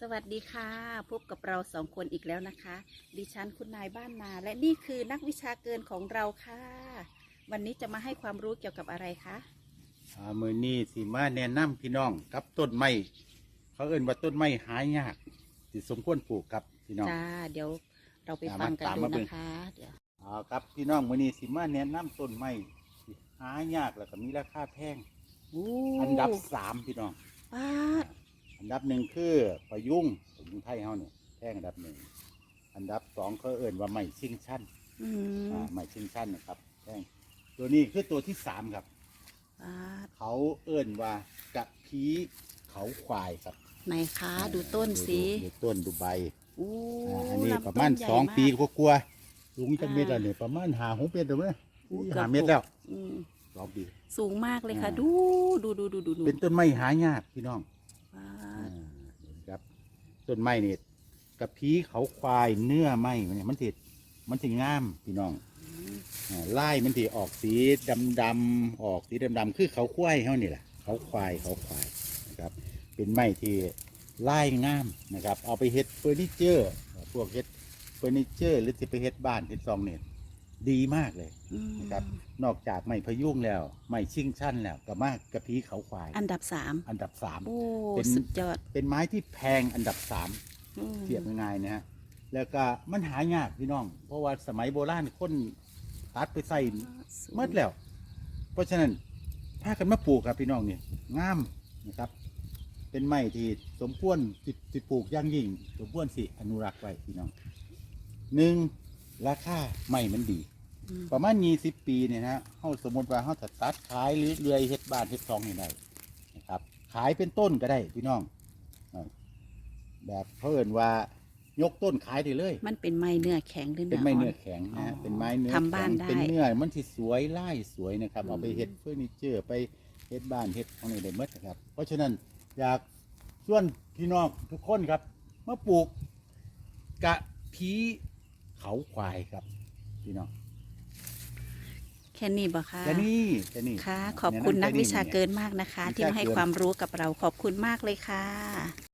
สวัสดีค่ะ พบกับเราสองคนอีกแล้วนะคะ ดิฉันคุณนายบ้านนา และนี่คือนักวิชาเกินของเราค่ะ วันนี้จะมาให้ความรู้เกี่ยวกับอะไรคะอ่ามือนี้สิมาแนะนำพี่น้องกับต้นไม้เขาเอ่นว่าต้นไม้หายากสิสมควรปลูกครับพี่น้อง จ้าเดี๋ยวเราไปตามฟังกันตามดูมาเบิ่ง นะคะเดี๋ยวอ่าครับพี่น้องมือนี้สิมาแนะนำต้นไม้ที่หายากแล้วก็มีราคาแพง อันดับสามพี่น้อง ป้าด อันดับหนึ่งคือประยุงประยุงไทยเฮาเนี่ยแพงอันดับหนึ่งอันดับสองเขาเอ่นว่าไม้ชิงชั้นอืมอ่าไม้ชิงชั้นนะครับแพงตัวนี้คือตัวที่สามครับป้าดเขาเอ่นว่ากระพีเขาควายครับไหนคะดูต้นสิดูต้นดูใบอู้อ่าอันนี้ลำประมาณต้นใหญ่สองกปีกลัวๆสูงจังอ่าเม็ดแล้วเนี่ยประมาณหาหกเม็ดแล้วมั้ยอู้หาเม็ดแล้วอืมสองปี สูงมากเลยค่ะ อ่า ดูดูดูดูดูดูเป็นต้นไม้หายากพี่น้อง ป้า อ่า ด เห็นครับ ต้นไม้เนี่ยกระพีเขาควายเนื้อไม้มันเนี่ยมันติดมันถึงงามพี่น้องอืมอ่าไล่มันติออกสีดำดำๆออกสีดำดำๆคือเขาควายเขานี่แหละเขาควายเขาควายนะครับ เป็นไม้ที่ไล่งามนะครับ เอาไปเฮ็ดเฟอร์นิเจอร์ พวกเฮ็ดเฟอร์นิเจอร์ หรือจะไปเฮ็ดบ้านเฮ็ดซองเนี่ย ดีมากเลยอืมนะครับ นอกจากไม้พะยุงแล้ว ไม้ชิงชั่นแล้วก็มากกระพีเขาควาย อันดับสามอันดับสามโอ้เป็นสุดยอด เป็นไม้ที่แพงอันดับสามอืมเทียบง่ายๆนะฮะแล้วก็มันหายากพี่น้อง เพราะว่าสมัยโบราณคนตัดไปใส่เมดแล้ว เพราะฉะนั้นพากันมาปลูกครับพี่น้องเนี่ยงามนะครับ เป็นไม้ที่สมควรสิสิปลูกอย่างยิ่ง สมควรสิอนุรักษ์ไว้พี่น้องหนึ่ง ราคาไม้มันดี อืม ประมาณยี่สิบปีเนี่ยนะเฮาสมมติว่าเฮาจะตัดขายหรือเรือยเฮ็ดบ้านเฮ็ดซองให้ได้นะครับ ขายเป็นต้นก็ได้พี่น้องอ่าแบบเพิ่นว่ายกต้นขายได้เลย มันเป็นไม้เนื้อแข็งหรือเป็นไม้เนื้ออ่แข็งนะอ๋ฮะอเป็นไม้เนื้อทำบ้านแข็งได้ เป็นเนื้อมันสิสวยไล่สวยนะครับ อืม เอาไปเฮ็ดเฟอร์นิเจอร์ไปเฮ็ดบ้านเฮ็ดของนี่ได้หมดนะครับ เพราะฉะนั้นอยากชวนพี่น้องทุกคนครับมาปลูกกะพี เขาควายครับพี่น้องแค่นี้บ่คะแค่นี้แค่นี้ค่ะ ขอบคุณนักวิชาเกินนมากนะคะวิชาที่มาให้เกินความรู้กับเราขอบคุณมากเลยค่ะ